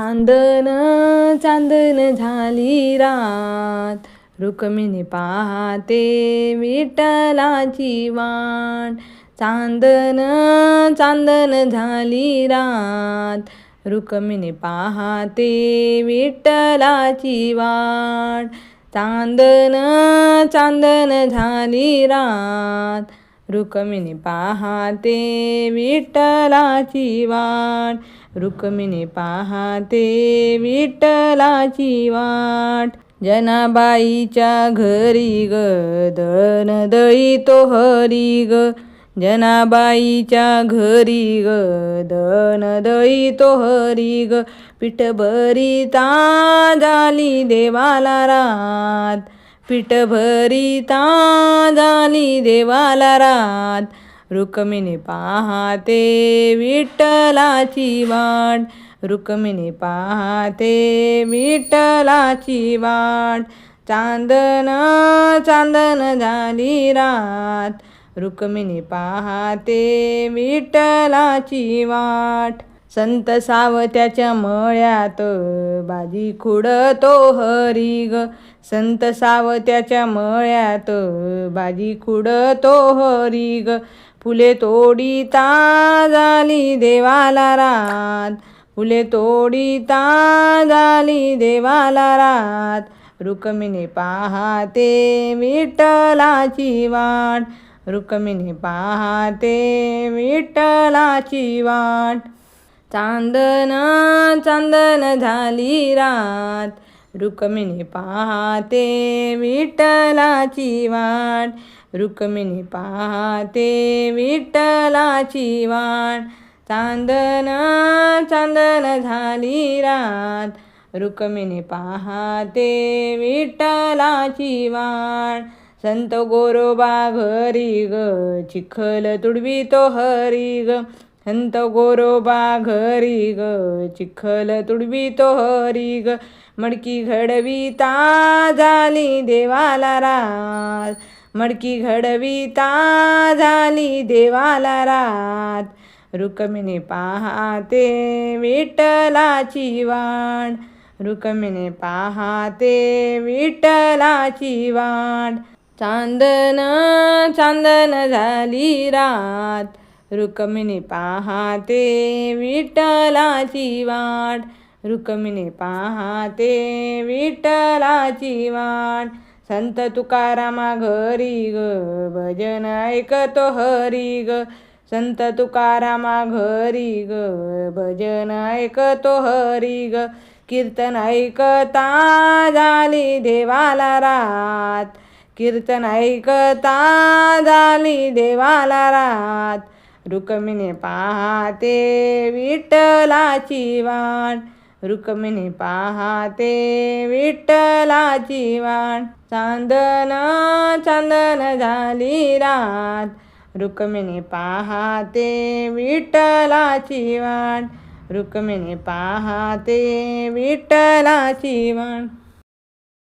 चांदन चांदन झाली रात. रुक्मिणी पाहते विठ्ठलाची वाट. चांदन चांदन झाली रात. रुक्मिणी पाहते विठ्ठलाची वाट. चांदन चांदन झाली रात. रुक्मिणी पाहाते विठ्ठलाची वाट रुक्मिणी पाहाते विठ्ठलाची वाट जनाबाईच्या घरी ग दळण दळी तो हरी ग जनाबाईच्या घरी ग दळण दळी तो हरी ग पीठ भरीता झाली देवाला रात पीठ भरीता झाली देवाला रात. रुक्मिणी पाहते विठ्ठलाची वाट. रुक्मिणी पाहते विठ्ठलाची वाट. चांदन चांदन झाली रात. रुक्मिणी पाहते विठ्ठलाची वाट. संत सावत्याच्या मळ्यात बाजी खुडतो हरी ग. संत सावत्याच्या मळ्यात बाजी खुडतो हरी ग. फुले तोडीता झाली देवाला रात. फुले तोडीता झाली देवाला रात. रुक्मिणी पाहाते विठ्ठलाची वाट. रुक्मिणी पाहाते विठ्ठलाची वाट. चांदन चांदन झाली रात. रुक्मिणी पाहते विठ्ठलाची वाट. रुक्मिणी पाहते विठ्ठलाची वाट. चांदन चांदन झाली रात. रुक्मिणी पाहते विठ्ठलाची वाट. संत गोरोबा घरी ग चिखल तुडवी तो हरी ग. संत गोरोबा घरी ग चिखल तुडवी तो हरी ग मडकी घडविता झाली देवाला रात. मडकी घडविता झाली देवाला रात. रुक्मिणी पाहाते विठ्ठलाची वाण. रुक्मिणी पाहाते विठ्ठलाची वाण. चांदन चांदन झाली रात. रुक्मिणी पाहते विठ्ठलाची वाट रुक्मिणी पाहते विठ्ठलाची वाट संत तुकारामा घरी ग भजन ऐकतो हरी ग संत तुकारामा घरी ग भजन ऐकतो हरी ग कीर्तन ऐकता झाली देवाला रात कीर्तन ऐकता झाली देवाला रात रुक्मिणी पाहाते विठ्ठलाची वाट रुक्मिणी पाहाते विठ्ठलाची वाट चांदन चांदन झाली रात रुक्मिणी पाहाते विठ्ठलाची वाट रुक्मिणी पाहाते विठ्ठलाची वाट